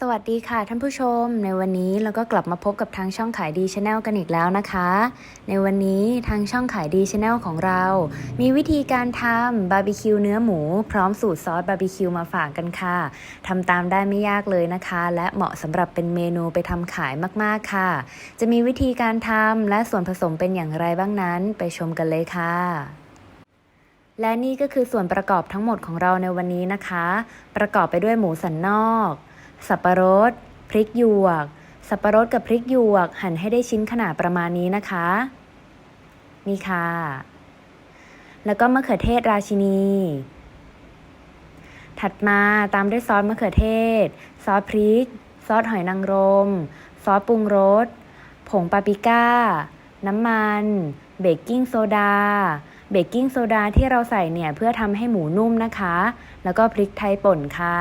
สวัสดีค่ะท่านผู้ชม ในวันนี้เราก็กลับมาพบกับทางช่องขายดีชาแนลกันอีกแล้วนะคะ ในวันนี้ทางช่องขายดีชาแนลของเรา มีวิธีการทำบาร์บีคิวเนื้อหมู พร้อมสูตรซอสบาร์บีคิวมาฝากกันค่ะทำตามได้ไม่ยากเลยนะคะ และเหมาะสำหรับเป็นเมนูไปทำขายมากๆค่ะ จะมีวิธีการทำและส่วนผสมเป็นอย่างไรบ้างนั้น ไปชมกันเลยค่ะและนี่ก็คือส่วนประกอบทั้งหมดของเราในวันนี้นะคะ ประกอบไปด้วยหมูสันนอก สับปะรด พริกหยวก สับปะรดกับพริกหยวก หั่นให้ได้ชิ้นขนาดประมาณนี้นะคะ นี่ค่ะ แล้วก็มะเขือเทศราชินี ถัดมาตามด้วยซอสมะเขือเทศ ซอสพริก ซอสหอยนางรม ซอสปรุงรส ผงปาปริก้า น้ำมัน เบกกิ้งโซดาเบกกิ้งโซดาที่เราใส่เนี่ยเพื่อทำให้หมูนุ่มนะคะ แล้วก็พริกไทยป่นค่ะ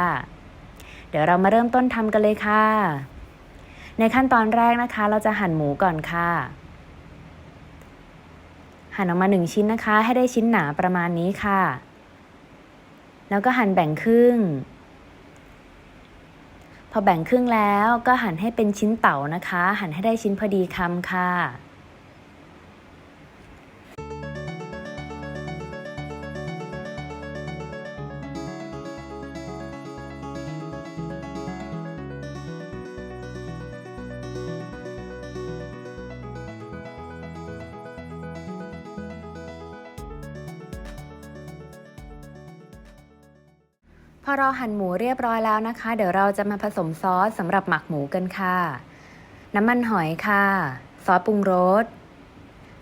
ดี๋ยวเรามาเริ่มต้นทำกันเลยค่ะ ในขั้นตอนแรกนะคะ เราจะหั่นหมูก่อนค่ะ หั่นออกมาหนึ่งชิ้นนะคะ ให้ได้ชิ้นหนาประมาณนี้ค่ะ แล้วก็หั่นแบ่งครึ่ง พอแบ่งครึ่งแล้วก็หั่นให้เป็นชิ้นเต๋านะคะ หั่นให้ได้ชิ้นพอดีคำค่ะ พอเราหั่นหมูเรียบร้อยแล้วนะคะ เดี๋ยวเราจะมาผสมซอสสำหรับหมักหมูกันค่ะ น้ำมันหอยค่ะ ซอสปรุงรส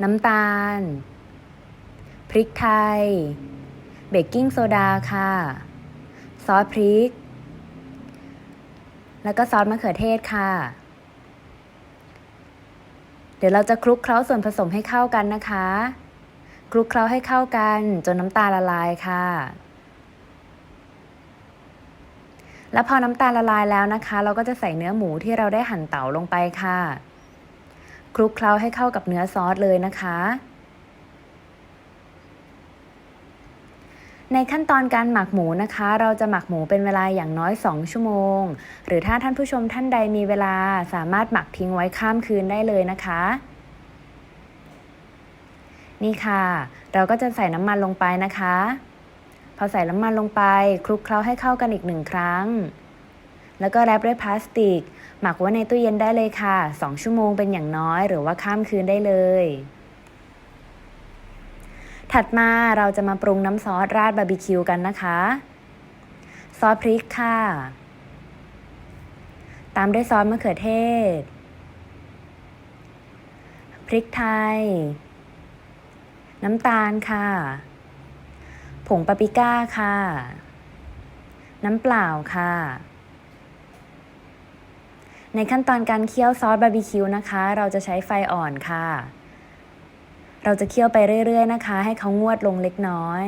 น้ำตาล พริกไทย เบกกิ้งโซดาค่ะ ซอสพริก แล้วก็ซอสมะเขือเทศค่ะ เดี๋ยวเราจะคลุกเคล้าส่วนผสมให้เข้ากันนะคะ คลุกเคล้าให้เข้ากันจนน้ำตาลละลายค่ะ แล้วพอน้ำตาลละลายแล้วนะคะ เราก็จะใส่เนื้อหมูที่เราได้หั่นเต๋าลงไปค่ะ คลุกเคล้าให้เข้ากับเนื้อซอสเลยนะคะ ในขั้นตอนการหมักหมูนะคะ เราจะหมักหมูเป็นเวลาอย่างน้อย 2 ชั่วโมง หรือถ้าท่านผู้ชมท่านใดมีเวลาสามารถหมักทิ้งไว้ข้ามคืนได้เลยนะคะ นี่ค่ะ เราก็จะใส่น้ำมันลงไปนะคะ พอใส่น้ำมันลงไปคลุกเคล้าให้เข้ากันอีกหนึ่งครั้ง แล้วก็แรปด้วยพลาสติก หมักไว้ในตู้เย็นได้เลยค่ะ 2 ชั่วโมงเป็นอย่างน้อย หรือว่าข้ามคืนได้เลย ถัดมาเราจะมาปรุงน้ำซอสราดบาร์บีคิวกันนะคะ ซอสพริกค่ะ ตามด้วยซอสมะเขือเทศ พริกไทย น้ำตาลค่ะ ผงปาปริก้าค่ะ น้ำเปล่าค่ะ ในขั้นตอนการเคี่ยวซอสบาร์บีคิวนะคะ เราจะใช้ไฟอ่อนค่ะ เราจะเคี่ยวไปเรื่อยๆนะคะ ให้เขางวดลงเล็กน้อย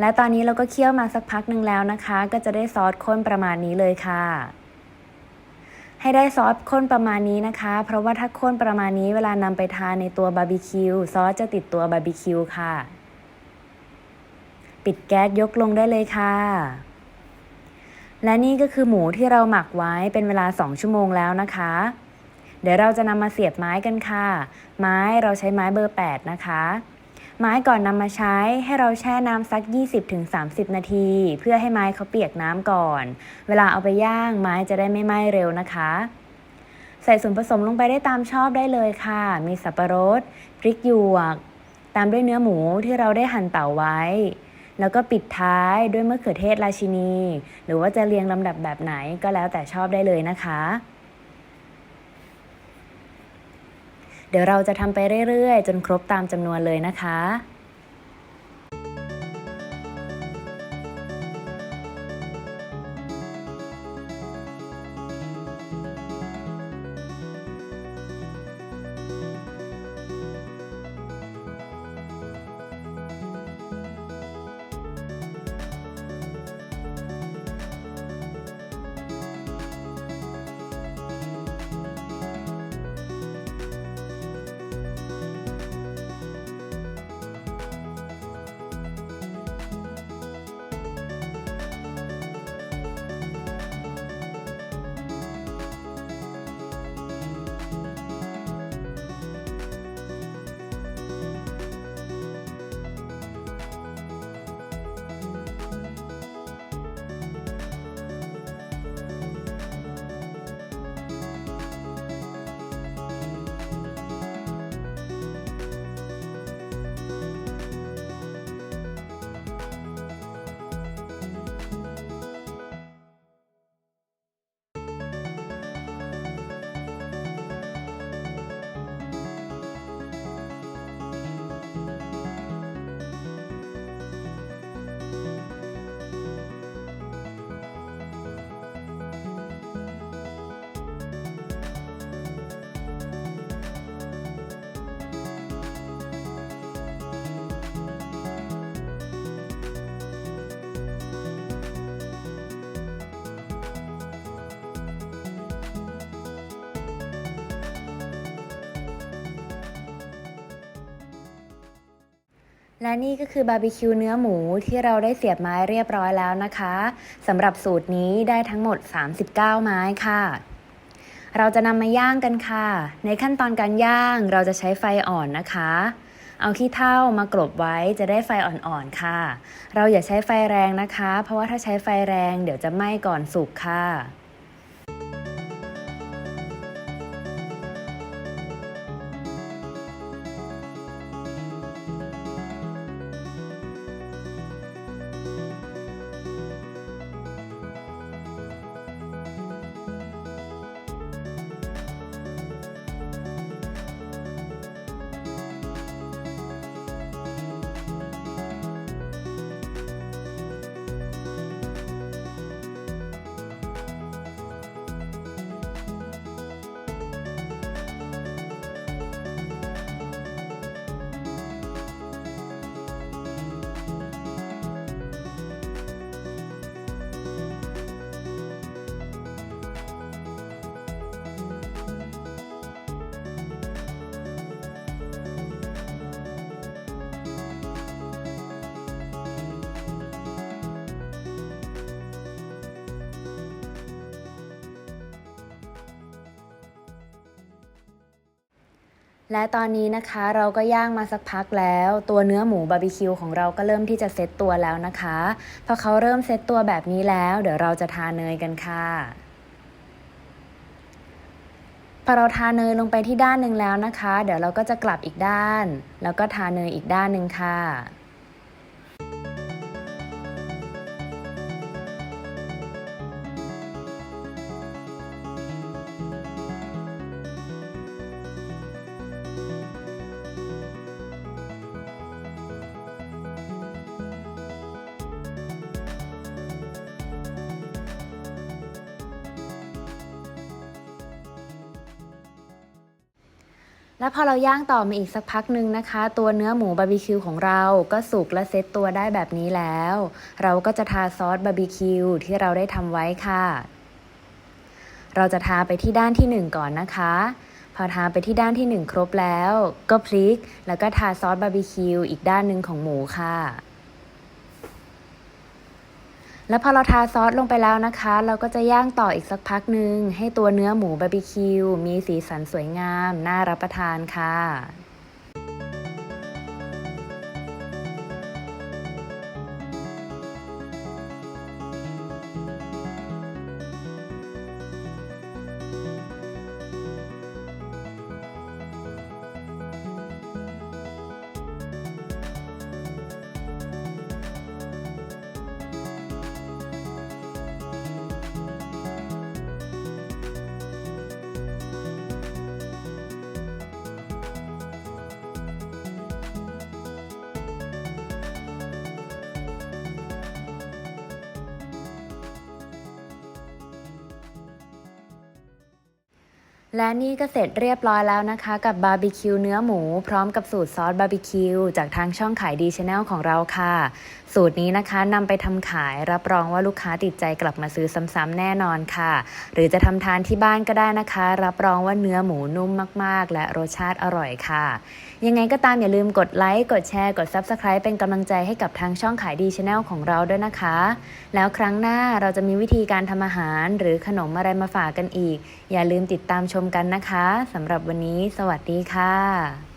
และตอนนี้เราก็เคี่ยวมาสักพักหนึ่งแล้วนะคะ ก็จะได้ซอสข้นประมาณนี้เลยค่ะ ให้ได้ซอสข้นประมาณนี้นะคะ เพราะว่าถ้าข้นประมาณนี้เวลานำไปทานในตัวบาร์บีคิวซอสจะติดตัวบาร์บีคิวค่ะ ปิดแก๊สยกลงได้เลยค่ะ และนี่ก็คือหมูที่เราหมักไว้เป็นเวลา 2 ชั่วโมงแล้วนะคะ เดี๋ยวเราจะนำมาเสียบไม้กันค่ะ ไม้เราใช้ไม้เบอร์ 8 นะคะ ไม้ก่อนนำมาใช้ให้เราแช่น้ำสัก 20-30 นาที เพื่อให้ไม้เขาเปียกน้ำก่อน เวลาเอาไปย่างไม้จะได้ไม่ไหม้เร็วนะคะ ใส่ส่วนผสมลงไปได้ตามชอบได้เลยค่ะ มีสับปะรด พริกหยวก ตามด้วยเนื้อหมูที่เราได้หั่นเต่าไว้ แล้วก็ปิดท้ายด้วยมะเขือเทศราชินี หรือว่าจะเรียงลำดับแบบไหนก็แล้วแต่ชอบได้เลยนะคะ เดี๋ยวเราจะทำไปเรื่อยๆ จนครบตามจำนวนเลยนะคะ และนี่ก็คือบาร์บีคิวเนื้อหมูที่เราได้เสียบไม้เรียบร้อยแล้วนะคะสำหรับสูตรนี้ได้ทั้งหมด 39 ไม้ค่ะ เราจะนำมาย่างกันค่ะ ในขั้นตอนการย่างเราจะใช้ไฟอ่อนนะคะ เอาขี้เถ้ามากรบไว้จะได้ไฟอ่อนๆค่ะ เราอย่าใช้ไฟแรงนะคะ เพราะว่าถ้าใช้ไฟแรงเดี๋ยวจะไหม้ก่อนสุกค่ะ และตอนนี้นะคะเราก็ย่างมาสักพักแล้ว ตัวเนื้อหมูบาร์บีคิวของเราก็เริ่มที่จะเซตตัวแล้วนะคะพอเขาเริ่มเซตตัวแบบนี้แล้ว เดี๋ยวเราจะทาเนยกันค่ะพอเราทาเนยลงไปที่ด้านหนึ่งแล้วนะคะ เดี๋ยวเราก็จะกลับอีกด้าน แล้วก็ทาเนยอีกด้านหนึ่งค่ะ และพอเราย่างต่อมาอีกสักพักหนึ่งนะคะ ตัวเนื้อหมูบาร์บีคิวของเราก็สุกและเซตตัวได้แบบนี้แล้ว เราก็จะทาซอสบาร์บีคิวที่เราได้ทำไว้ค่ะ เราจะทาไปที่ด้านที่หนึ่งก่อนนะคะ พอทาไปที่ด้านที่หนึ่งครบแล้ว ก็พลิก แล้วก็ทาซอสบาร์บีคิวอีกด้านหนึ่งของหมูค่ะ แล้วพอเราทาซอสลงไปแล้วนะคะ เราก็จะย่างต่ออีกสักพักหนึ่งให้ตัวเนื้อหมูบาร์บีคิวมีสีสันสวยงาม น่ารับประทานค่ะ และนี่ก็เสร็จเรียบร้อยแล้วนะคะ กับบาร์บีคิวเนื้อหมู พร้อมกับสูตรซอสบาร์บีคิวจากทางช่องขายดีชาแนลของเราค่ะ สูตรนี้นะคะนำไปทำขายรับรองว่าลูกค้าติดใจกลับมาซื้อซ้ำๆแน่นอนค่ะ หรือจะทำทานที่บ้านก็ได้นะคะ รับรองว่าเนื้อหมูนุ่มมากๆ และรสชาติอร่อยค่ะ ยังไงก็ตามอย่าลืมกดไลค์กดแชร์กด Subscribe เป็นกำลังใจให้กับทางช่องขายดีชาแนลของเราด้วยนะคะ แล้วครั้งหน้าเราจะมีวิธีการทำอาหาร หรือขนมอะไรมาฝากกันอีก อย่าลืมติดตามชมมกันนะคะสำหรับวันนี้ สวัสดีค่ะ